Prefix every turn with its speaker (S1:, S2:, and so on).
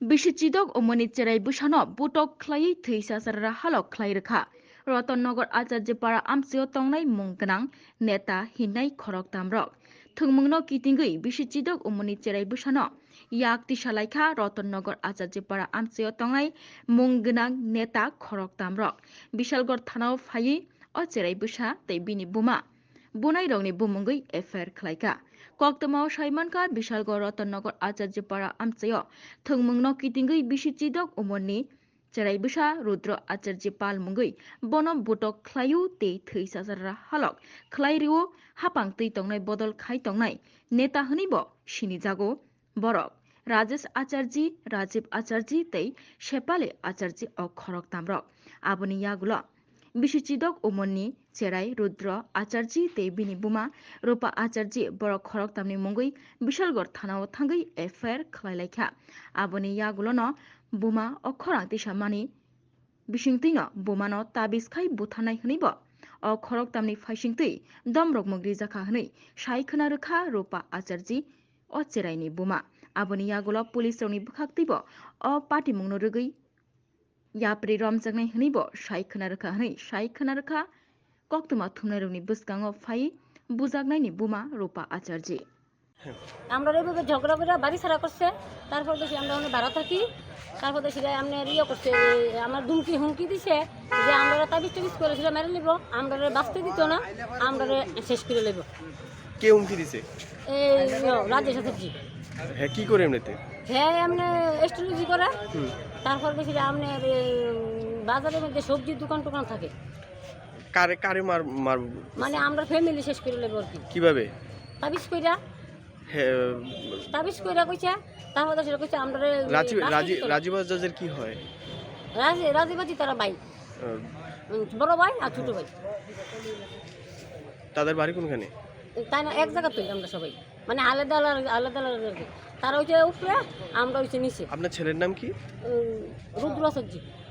S1: বিশ্বজিদক অমনি চেরাই বুসানো বুটক খ্লাই থৈসা সারা হালক খ্লাই রেখা রতননগর আচার্যপাড়া আমসিও তংনাই মুংগনাং নেতা হিনাই খরক তামরক থুংমুংনো কিতিঙ্গই বিশ্বজিদক অমনি চেরাই বুসানো ইয়াক তিসালাইখা রতননগর আচার্যপাড়া আমসিও তংনাই মুংগনাং নেতা খরক তামরক বিশালগড় থানাও ফাই অ চেরাই বুসা তৈ বিনি বুমা। বুনাই রংনি বুমুঙ্গই এফআইআর খ্লাইকা কক্তমাও সাইমানকা বিশালগড় রতননগর আচার্যপাড়া আমসিও থংমুংনো কিতিঙ্গই বিশ্বজিদক অমনি চেরাই বুসা রুদ্র আচার্য পাল মুঙ্গই বনম বুটক খ্লাইউ তে থৈসা সারা হালক খ্লাইরিও হাপাং তৈ তংনাই বদল খাই তংনাই নেতা হনিব সিনি জাগো বরক রাজেশ আচার্যি রাজীব আচার্যি তৈ সেপালে আচার্যি অক্ষরক তামরক আবনি ইয়াগুলো বিশ্বজিদক ওমননি চেরাই রুদ্র আচার্যি তে বিনি বুমা রূপা আচার্যি বড় খরক তামনি মুঙ্গই বিশালগড় থানাও থাঙ্গই এফআইআর খ্লাইলাইখা আবনি ইয়াগুলো ন বুমা অক্ষরাং তিসামানি বিসিংতৈন বুমানো তাবিজ খাই বুথানাই হনিব অ খরক তামনি ফাইসিংতৈ দমরক মুগ্রি জাখা হनै সাইখনা রোখা রূপা আচার্যি অ চেরাইনি বুমা। আবনি ইয়াগুলো পুলিশ রংনি বুখাক্তৈব অ পাটি মুংনো রোগৈ yapri romjangnai hnibo shaikhnarkha hnai shaikhnarkha koktuma thumnaruni buskango phai বুজাগনাই নি বুমা রূপা আচার্য
S2: আমরা এভাবে ঝগড়া করে বাড়ি সারা করছে তারপর দেখি আমরা অনেক ভাড়া থাকি তারপর দেখি আপনার ইয়ে করছে আমার দুমকি হুমকি দিছে যে আমরা তাবিজ টাবিজ করে সেটা মেরে নিব আমরা বাঁচতে দিত না আমরা শেষ করে নেব
S3: কে হুমকি দিছে
S2: এই রাজেশ
S3: হ্যাঁ কি করে এমনিতে
S2: হ্যাঁ এমনি এস্ট্রোলজি করে। তারপর আপনার এই, বাজারের মধ্যে সবজির দোকান টোকান থাকে।
S3: কারে কারে মার মার?
S2: মানে আমরা ফ্যামিলি শেষ করে নেব আর কি।
S3: কীভাবে?
S2: তাবিজ কইরা।
S3: হ্যাঁ
S2: তাবিজ কইরা কইছে তারপর কইছে আমরা
S3: রাজীব রাজীব রাজীব আজাদের কি হয়?
S2: রাজি রাজিবাজি তারা ভাই। বড় ভাই আর ছোট ভাই।
S3: তাদের বাড়ি কোনখানে?
S2: তাই না এক জায়গা তৈরি আমরা সবাই। মানে আলাদা আলাদা আলাদা আলাদা। তারা হচ্ছে উপরে আমরা হচ্ছে নিচে।
S3: আপনার ছেলের নাম কি?
S2: রুদ্রসজ্জি রুদ্র